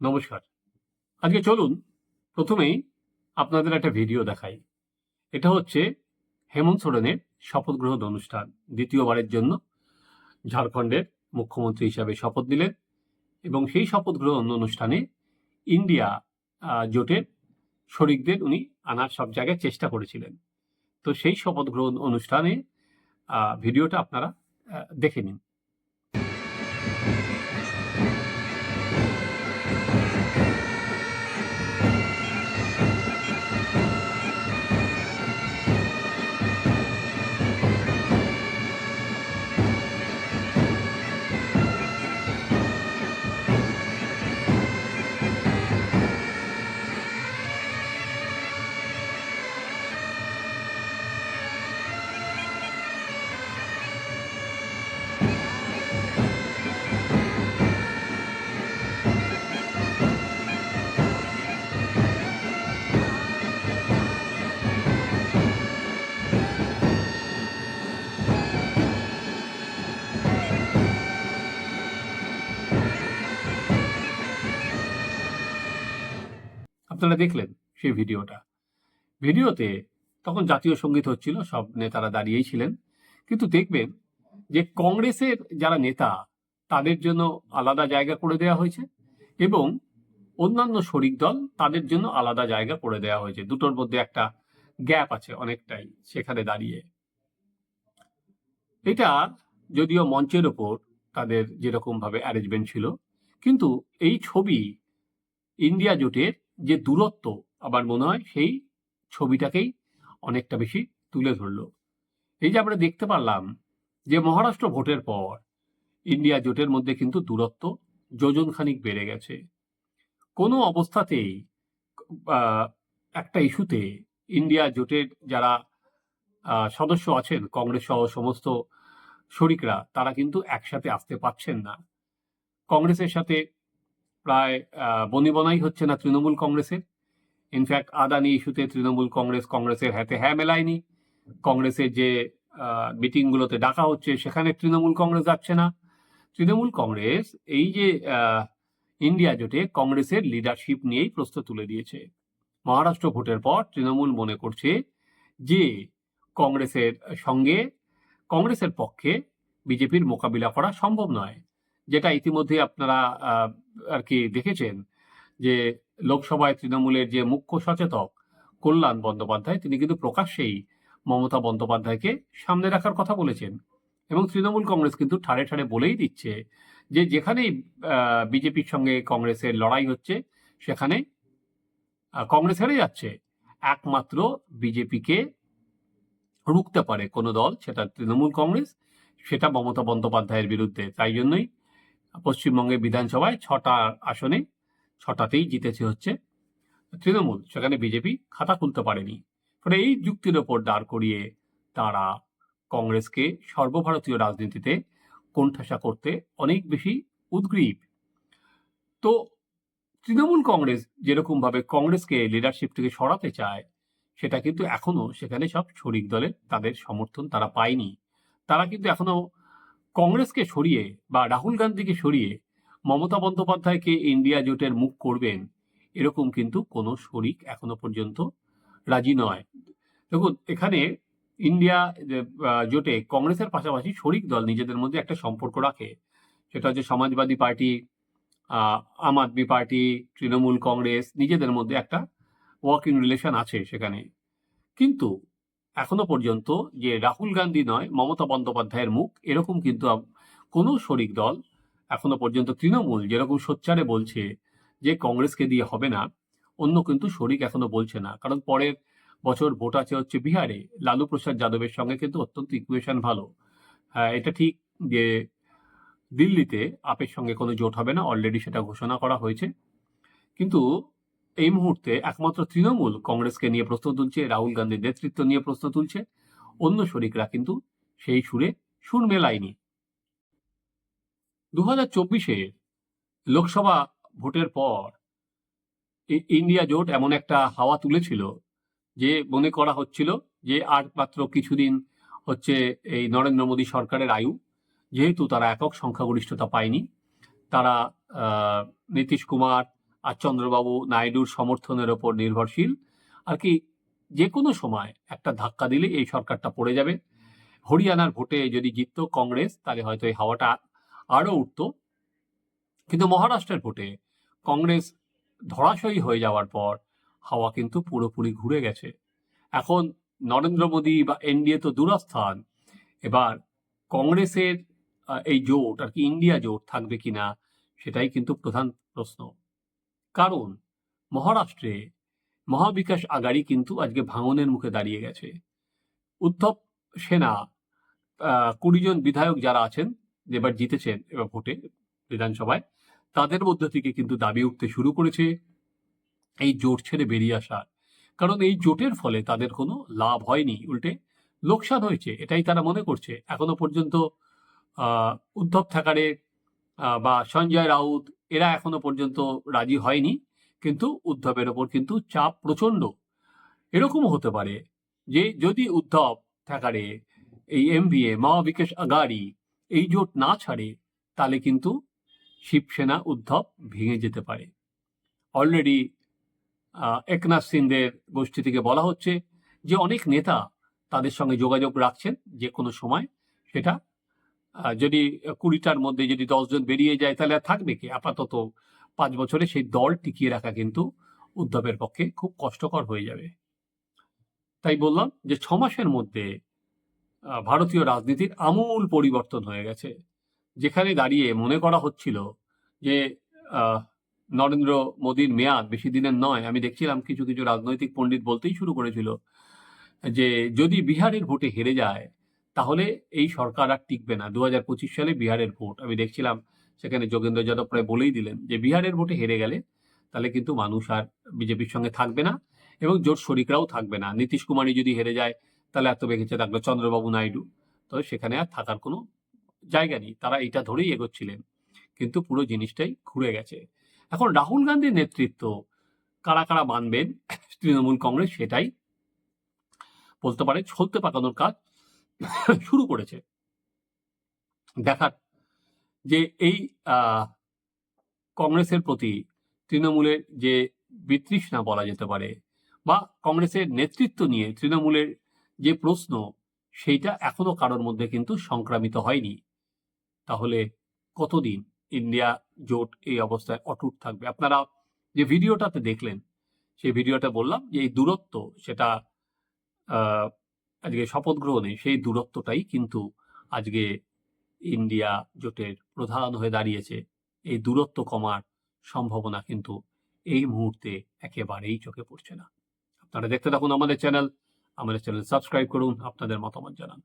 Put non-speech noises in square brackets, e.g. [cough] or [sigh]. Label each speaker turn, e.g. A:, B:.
A: নমস্কার। আজকে চলুন, প্রথমেই আপনাদের একটা ভিডিও দেখাই। এটা হচ্ছে হেমন্ত সোরেনের শপথ গ্রহণ অনুষ্ঠান, দ্বিতীয়বারের জন্য। ঝাড়খণ্ডের মুখ্যমন্ত্রী হিসাবে শপথ নিলেন এবং সেই শপথ গ্রহণ অনুষ্ঠানে ইন্ডিয়া জোটের শরিকদের উনি আনার সব জায়গায় চেষ্টা করেছিলেন। তো সেই শপথ গ্রহণ অনুষ্ঠানে ভিডিওটা আপনারা দেখে নিন। আপনারা দেখলেন সেই ভিডিওটা। ভিডিওতে তখন জাতীয় সংগীত হচ্ছিল, সব নেতারা দাঁড়িয়েই ছিলেন। কিন্তু দেখবেন যে কংগ্রেসের যারা নেতা, তাদের জন্য আলাদা জায়গা করে দেওয়া হয়েছে এবং অন্যান্য শরিক দল তাদের জন্য আলাদা জায়গা করে দেওয়া হয়েছে। দুটোর মধ্যে একটা গ্যাপ আছে অনেকটাই সেখানে দাঁড়িয়ে। এটা যদিও মঞ্চের ওপর তাদের যেরকম ভাবে অ্যারেঞ্জমেন্ট ছিল, কিন্তু এই ছবি ইন্ডিয়া জোটের যে দূরত্ব আমার মনে হয় সেই ছবিটাকেই অনেকটা বেশি তুলে ধরলো। এই যে আমরা দেখতে পারলাম যে মহারাষ্ট্র ভোটের পর ইন্ডিয়া জোটের মধ্যে কিন্তু দূরত্ব যোজন খানিক বেড়ে গেছে। কোনো অবস্থাতেই একটা ইস্যুতে ইন্ডিয়া জোটের যারা সদস্য আছেন, কংগ্রেস সহ সমস্ত শরিকরা, তারা কিন্তু একসাথে আসতে পারছেন না। কংগ্রেসের সাথে প্রায় বনিবনাই হচ্ছে না তৃণমূল কংগ্রেসের। ইনফ্যাক্ট আদানি ইস্যুতে তৃণমূল কংগ্রেস, কংগ্রেসের হাতে হ্যাঁ মেলায়নি। কংগ্রেসের যে মিটিংগুলোতে ডাকা হচ্ছে, সেখানে তৃণমূল কংগ্রেস যাচ্ছে না। তৃণমূল কংগ্রেস এই যে ইন্ডিয়া জোটে কংগ্রেসের লিডারশিপ নিয়েই প্রশ্ন তুলে দিয়েছে। মহারাষ্ট্র ভোটের পর তৃণমূল মনে করছে যে, কংগ্রেসের সঙ্গে কংগ্রেসের পক্ষে বিজেপির মোকাবিলা করা সম্ভব নয়, যেটা ইতিমধ্যে আপনারা আর কি দেখেছেন যে লোকসভায় তৃণমূলের যে মুখ্য সচেতক কল্যাণ বন্দ্যোপাধ্যায়, তিনি কিন্তু প্রকাশ্যেই মমতা বন্দ্যোপাধ্যায়কে সামনে রাখার কথা বলেছেন। এবং তৃণমূল কংগ্রেস কিন্তু ঠাড়ে ঠাড়ে বলেই দিচ্ছে যে যেখানেই বিজেপির সঙ্গে কংগ্রেসের লড়াই হচ্ছে, সেখানে কংগ্রেস হেরে যাচ্ছে। একমাত্র বিজেপিকে রুখতে পারে কোনো দল, সেটা তৃণমূল কংগ্রেস, সেটা মমতা বন্দ্যোপাধ্যায়ের বিরুদ্ধে। তাই জন্যই পশ্চিমবঙ্গের বিধানসভায় ছটা আসনে, ছটাতেই জিতেছে হচ্ছে তৃণমূল। সেখানে বিজেপি খাতা খুলতে পারেনি। ফলে এই যুক্তির ওপর দাঁড় করিয়ে তারা কংগ্রেসকে সর্বভারতীয় রাজনীতিতে কোণঠাসা করতে অনেক বেশি উদ্গ্রীব। তো তৃণমূল কংগ্রেস যেরকম ভাবে কংগ্রেসকে লিডারশিপ থেকে সরাতে চায়, সেটা কিন্তু এখনও সেখানে সব শরিক দলের তাদের সমর্থন তারা পায়নি। তারা কিন্তু এখনও কংগ্রেসকে সরিয়ে বা রাহুল গান্ধীকে সরিয়ে মমতা বন্দ্যোপাধ্যায়কে ইন্ডিয়া জোটের মুখ করবেন, এরকম কিন্তু কোনো শরিক এখনও পর্যন্ত রাজি নয়। দেখুন, এখানে ইন্ডিয়া জোটে কংগ্রেসের পাশাপাশি শরিক দল নিজেদের মধ্যে একটা সম্পর্ক রাখে। সেটা হচ্ছে সমাজবাদী পার্টি আম আদমি পার্টি, তৃণমূল কংগ্রেস, নিজেদের মধ্যে একটা ওয়ার্কিং রিলেশন আছে সেখানে। কিন্তু এখনও পর্যন্ত যে রাহুল গান্ধী নয় মমতা বন্দ্যোপাধ্যায়ের মুখ এরকম কিন্তু কোনো শরিক দল এখনও পর্যন্ত তৃণমূল যেরকম সোচ্চারে বলছে যে কংগ্রেসকে দিয়ে হবে না অন্য কিন্তু শরিক এখনও বলছে না। কারণ পরের বছর ভোট আছে হচ্ছে বিহারে লালু প্রসাদ যাদবের সঙ্গে কিন্তু অত্যন্ত ইকুয়েশন ভালো। হ্যাঁ, এটা ঠিক যে দিল্লিতে আপের সঙ্গে কোনো জোট হবে না অলরেডি সেটা ঘোষণা করা হয়েছে। কিন্তু এই মুহূর্তে একমাত্র তৃণমূল কংগ্রেসকে নিয়ে প্রশ্ন তুলছে, রাহুল গান্ধীর নেতৃত্ব নিয়ে প্রশ্ন তুলছে। অন্য শরিকরা কিন্তু সেই সুরে সুর মেলায়নি। দু হাজার চব্বিশে লোকসভা ভোটের পর ইন্ডিয়া জোট এমন একটা হাওয়া তুলেছিল যে মনে করা হচ্ছিল যে আর মাত্র কিছুদিন হচ্ছে এই নরেন্দ্র মোদী সরকারের আয়ু। যেহেতু তারা একক সংখ্যাগরিষ্ঠতা পায়নি, তারা নীতিশ কুমার আর চন্দ্রবাবু নাইডুর সমর্থনের ওপর নির্ভরশীল। আর কি যে কোনো সময় একটা ধাক্কা দিলে এই সরকারটা পড়ে যাবে। হরিয়ানার ভোটে যদি জিততো কংগ্রেস, তাহলে হয়তো এই হাওয়াটা আরও উঠতো। কিন্তু মহারাষ্ট্রের ভোটে কংগ্রেস ধরাশয়ী হয়ে যাওয়ার পর হাওয়া কিন্তু পুরোপুরি ঘুরে গেছে। এখন নরেন্দ্র মোদী বা এনডিএ তো দূরস্থান। এবার কংগ্রেসের এই জোট আর কি ইন্ডিয়া জোট থাকবে কিনা, সেটাই কিন্তু প্রধান প্রশ্ন। কারণ মহারাষ্ট্রে মহাবিকাশ আগাড়ি কিন্তু আজকে ভাঙনের মুখে দাঁড়িয়ে গেছে। উদ্ধব সেনা আহ, কুড়ি জন বিধায়ক যারা আছেন এবার জিতেছেন এবার ভোটে বিধানসভায় তাদের মধ্যে থেকে কিন্তু দাবি উঠতে শুরু করেছে এই জোট ছেড়ে বেরিয়ে আসার। কারণ এই জোটের ফলে তাদের কোনো লাভ হয়নি উল্টে লোকসান হয়েছে এটাই তারা মনে করছে। এখনও পর্যন্ত উদ্ধব আহ, বা সঞ্জয় রাউত এরা এখনও পর্যন্ত রাজি হয়নি, কিন্তু উদ্ধবের ওপর কিন্তু চাপ প্রচণ্ড এরকমও হতে পারে যে যদি উদ্ধব ঠাকারে এই এমবিএ মা বিকাশ আগাড়ি এই জোট না ছাড়ে, তাহলে কিন্তু শিবসেনা উদ্ধব ভেঙে যেতে পারে। অলরেডি একনাথ সিংদের গোষ্ঠী থেকে বলা হচ্ছে যে অনেক নেতা তাদের সঙ্গে যোগাযোগ রাখছেন যে কোনো সময়, সেটা যদি কুড়িটার মধ্যে যদি দশজন বেরিয়ে যায়, তাহলে আর থাকবে কি? আপাতত পাঁচ বছরে সেই দল টিকিয়ে রাখা কিন্তু উদ্ধবের পক্ষে খুব কষ্টকর হয়ে যাবে। তাই বললাম যে ছ মাসের মধ্যে ভারতীয় রাজনীতির আমূল পরিবর্তন হয়ে গেছে। যেখানে দাঁড়িয়ে মনে করা হচ্ছিল যে নরেন্দ্র মোদীর মেয়াদ বেশি দিনের নয়। আমি দেখছিলাম কিছু কিছু রাজনৈতিক পণ্ডিত বলতেই শুরু করেছিল যে, যদি বিহারের ভোটে হেরে যায় তাহলে এই সরকার আর টিকবে না। দু হাজার পঁচিশ সালে বিহারের ভোট। আমি দেখছিলাম, সেখানে যোগেন্দ্র যাদব প্রায় বলেই দিলেন যে বিহারের ভোটে হেরে গেলে তাহলে কিন্তু মানুষ আর বিজেপির সঙ্গে থাকবে না এবং জোট শরিকরাও থাকবে না। নীতিশ কুমারই যদি হেরে যায়, তাহলে এত বেঁচে থাকবে চন্দ্রবাবু নাইডু। তো সেখানে আর থাকার কোনো জায়গা নেই। তারা এটা ধরেই এগোচ্ছিলেন। কিন্তু পুরো জিনিসটাই ঘুরে গেছে। এখন রাহুল গান্ধীর নেতৃত্ব কারা কারা মানবেন তৃণমূল কংগ্রেস সেটাই বলতে পারে। ছলতে পাকানোর কাজ [laughs] শুরু করেছে। দেখার যে এই কংগ্রেসের প্রতি তৃণমূলের যে বিতৃষ্ণা বলা যেতে পারে বা কংগ্রেসের নেতৃত্ব নিয়ে তৃণমূলের যে প্রশ্ন, সেইটা এখনও কারোর মধ্যে কিন্তু সংক্রামিত হয়নি। তাহলে কতদিন ইন্ডিয়া জোট এই অবস্থায় অটুট থাকবে? আপনারা যে ভিডিওটাতে দেখলেন, সেই ভিডিওটা বললাম যে এই দূরত্ব, সেটা আজকে শপথ গ্রহণে সেই দূরত্বটাই কিন্তু আজকে ইন্ডিয়া জোটের প্রধান হয়ে দাঁড়িয়েছে। এই দূরত্ব কমার সম্ভাবনা কিন্তু এই মুহূর্তে একেবারেই চোখে পড়ছে না। আপনারা দেখতে থাকুন আমাদের চ্যানেল। আমাদের চ্যানেল সাবস্ক্রাইব করুন, আপনাদের মতামত জানান।